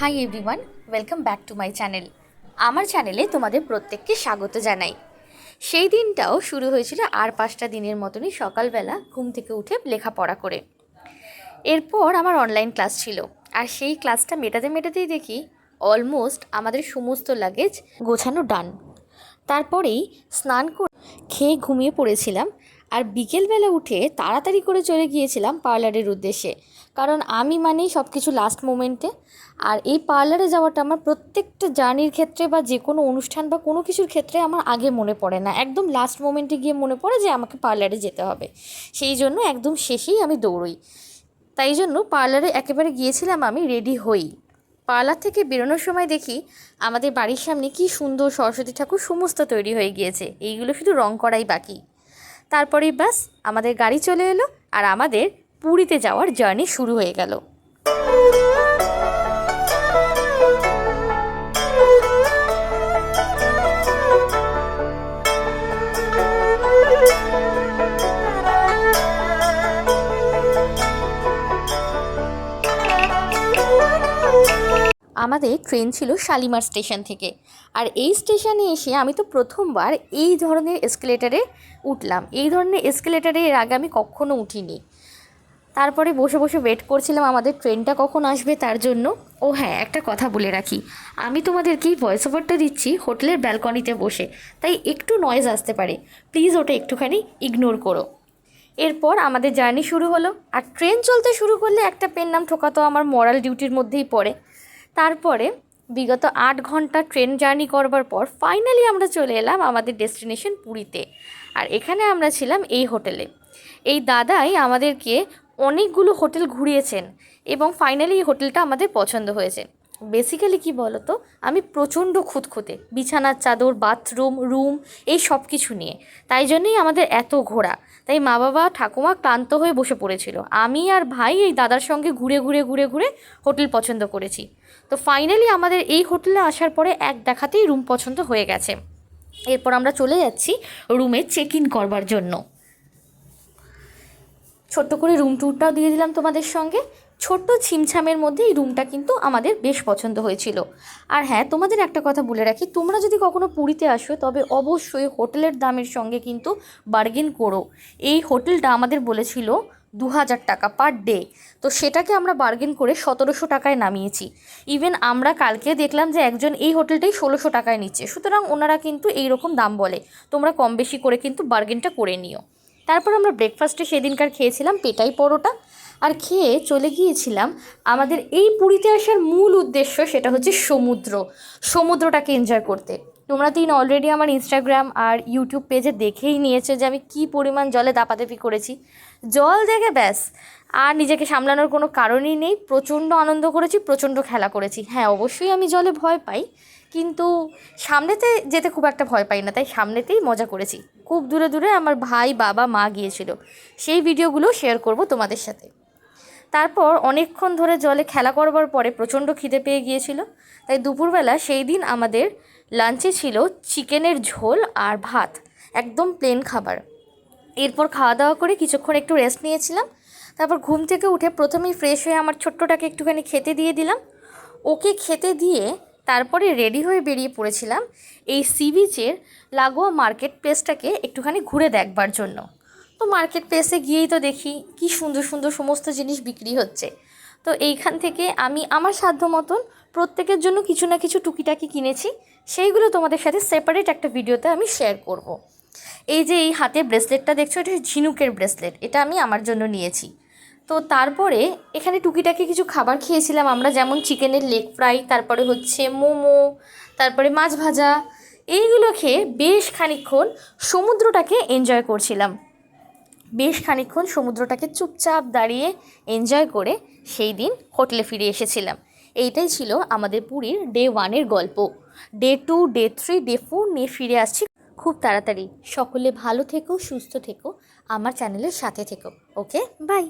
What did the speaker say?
Hi everyone welcome back to my channel আমার চ্যানেলে তোমাদের প্রত্যেককে স্বাগত জানাই। সেই দিনটাও শুরু হয়েছিল আর পাঁচটা দিনের মতনই সকালবেলা ঘুম থেকে উঠে লেখাপড়া করে। এরপর আমার অনলাইন ক্লাস ছিল, আর সেই ক্লাসটা মেটাতে মেটাতেই দেখি অলমোস্ট আমাদের সমস্ত লাগেজ গোছানো ডান তারপরেই স্নান করে খেয়ে ঘুমিয়ে পড়েছিলাম আর বিকেলবেলা উঠে তাড়াতাড়ি করে চলে গিয়েছিলাম পার্লারের উদ্দেশ্যে। কারণ আমি মানেই সব কিছু লাস্ট মোমেন্টে আর এই পার্লারে যাওয়াটা আমার প্রত্যেকটা জার্নির ক্ষেত্রে বা যে কোনো অনুষ্ঠান বা কোনো কিছুর ক্ষেত্রে আমার আগে মনে পড়ে না। একদম লাস্ট মোমেন্টে গিয়ে মনে পড়ে যে আমাকে পার্লারে যেতে হবে। সেই জন্য একদম শেষেই আমি দৌড়ই। তাই জন্য পার্লারে একেবারে গিয়েছিলাম আমি রেডি হই। পার্লার থেকে বেরোনোর সময় দেখি আমাদের বাড়ির সামনে কি সুন্দর সরস্বতী ঠাকুর সমস্ত তৈরি হয়ে গিয়েছে। এইগুলো শুধু রং করাই বাকি। তারপরেই ব্যাস আমাদের গাড়ি চলে এলো আর আমাদের পুরীতে যাওয়ার জার্নি শুরু হয়ে গেল। আমাদের ট্রেন ছিল শালিমার স্টেশন থেকে। আর এই স্টেশনে এসে আমি তো প্রথমবার এই ধরনের এসকেলেটারে উঠলাম। এই ধরনের এসকেলেটারে এর আগে আমি কখনো উঠিনি। তারপরে বসে বসে ওয়েট করছিলাম আমাদের ট্রেনটা কখন আসবে তার জন্য। ও হ্যাঁ একটা কথা বলে রাখি। আমি তোমাদেরকেই ভয়েস ওভারটা দিচ্ছি হোটেলের ব্যালকনিতে বসে। তাই একটু নয়েজ আসতে পারে। প্লিজ ওটা একটুখানি ইগনোর করো। এরপর আমাদের জার্নি শুরু হলো। আর ট্রেন চলতে শুরু করলে একটা পেন নাম ঠোকা তো আমার মরাল ডিউটির মধ্যেই পড়ে। তারপরে বিগত আট ঘণ্টা ট্রেন জার্নি করবার পর ফাইনালি আমরা চলে এলাম আমাদের ডেস্টিনেশন পুরীতে। আর এখানে আমরা ছিলাম এই হোটেলে। এই দাদাই আমাদেরকে অনেকগুলো হোটেল ঘুরিয়েছেন এবং ফাইনালি এই হোটেলটা আমাদের পছন্দ হয়েছে। বেসিক্যালি কি বলো তো আমি প্রচণ্ড খুঁতখুঁতে, বিছানার চাদর বাথরুম রুম এই সব কিছু নিয়ে। তাই জন্যই আমাদের এত ঘোরা। তাই মা বাবা, ঠাকুমা ক্লান্ত হয়ে বসে পড়েছিল। আমি আর ভাই এই দাদার সঙ্গে ঘুরে ঘুরে ঘুরে ঘুরে হোটেল পছন্দ করেছি। তো ফাইনালি আমাদের এই হোটেলে আসার পরে এক দেখাতেই রুম পছন্দ হয়ে গেছে। এরপর আমরা চলে যাচ্ছি রুমে চেক ইন করবার জন্য। ছোট্ট করে রুম ট্যুরটাও দিয়ে দিলাম তোমাদের সঙ্গে। ছোট্ট ছিমছামের মধ্যে এই রুমটা কিন্তু আমাদের বেশ পছন্দ হয়েছিল। আর হ্যাঁ তোমাদের একটা কথা বলে রাখি, তোমরা যদি কখনো পুরীতে আসো, তবে অবশ্যই হোটেলের দামের সঙ্গে কিন্তু বার্গেন করো। এই হোটেলটা আমাদের বলেছিল দু হাজার টাকা পার ডে তো সেটাকে আমরা বার্গেন করে সতেরোশো টাকায় নামিয়েছি। ইভেন আমরা কালকে দেখলাম যে একজন এই হোটেলটাই ষোলোশো টাকায় নিচ্ছে। সুতরাং ওনারা কিন্তু এই রকম দাম বলে। তোমরা কম বেশি করে কিন্তু বার্গেনটা করে নিও। তারপর আমরা ব্রেকফাস্টে সেদিনকার খেয়েছিলাম পেটাই পরোটা। আর খেয়ে চলে গিয়েছিলাম আমাদের এই পুরীতে আসার মূল উদ্দেশ্য সেটা হচ্ছে সমুদ্র। সমুদ্রটাকে এনজয় করতে। তোমরা তিন অলরেডি আমার ইনস্টাগ্রাম আর ইউটিউব পেজে দেখেই নিয়েছো যে আমি কি পরিমাণ জলে দাপাদাপি করেছি। জল দেখে ব্যাস, আর নিজেকে সামলানোর কোনো কারণই নেই। প্রচণ্ড আনন্দ করেছি, প্রচণ্ড খেলা করেছি। হ্যাঁ অবশ্যই আমি জলে ভয় পাই, কিন্তু সামনেতে যেতে খুব একটা ভয় পাই না, তাই সামনেতেই মজা করেছি। খুব দূরে দূরে আমার ভাই, বাবা, মা গিয়েছিল। সেই ভিডিওগুলো শেয়ার করব তোমাদের সাথে। তারপর অনেকক্ষণ ধরে জলে খেলা করবার পরে প্রচণ্ড খিদে পেয়ে গিয়েছিল। তাই দুপুরবেলা সেই দিন আমাদের লাঞ্চে ছিল চিকেনের ঝোল আর ভাত, একদম প্লেন খাবার। এরপর খাওয়া দাওয়া করে কিছুক্ষণ একটু রেস্ট নিয়েছিলাম। তারপর ঘুম থেকে উঠে প্রথমেই ফ্রেশ হয়ে আমার ছোট্টটাকে একটুখানি খেতে দিয়ে দিলাম। ওকে খেতে দিয়ে তারপরে রেডি হয়ে বেরিয়ে পড়েছিলাম এই সি বিচের লাগোয়া মার্কেট প্লেসটাকে একটুখানি ঘুরে দেখবার জন্য। তো মার্কেট প্লেসে গিয়েই তো দেখি কি সুন্দর সুন্দর সমস্ত জিনিস বিক্রি হচ্ছে। তো এইখান থেকে আমি আমার সাধ্য মতন প্রত্যেকের জন্য কিছু না কিছু টুকিটাকি কিনেছি, সেইগুলো তোমাদের সাথে সেপারেট একটা ভিডিওতে আমি শেয়ার করব। এই যে এই হাতে ব্রেসলেটটা দেখছ, এটা ঝিনুকের ব্রেসলেট এটা আমি আমার জন্য নিয়েছি। তো তারপরে এখানে টুকিটাকি কিছু খাবার খেয়েছিলাম আমরা, যেমন চিকেনের লেগ ফ্রাই তারপরে হচ্ছে মোমো, তারপরে মাছ ভাজা, এইগুলো খেয়ে বেশ খানিক্ষণ সমুদ্রটাকে এনজয় করছিলাম। বেশ খানিক্ষণ সমুদ্রটাকে চুপচাপ দাঁড়িয়ে এনজয় করে সেই দিন হোটেলে ফিরে এসেছিলাম। এইটাই ছিল আমাদের পুরীর ডে ওয়ানের গল্প। Day two day three day four নিয়ে ফিরে আসছি। খুব তাড়াতাড়ি। সকলে ভালো থেকো, সুস্থ থেকো। আমার চ্যানেলের সাথে থেকো। Okay bye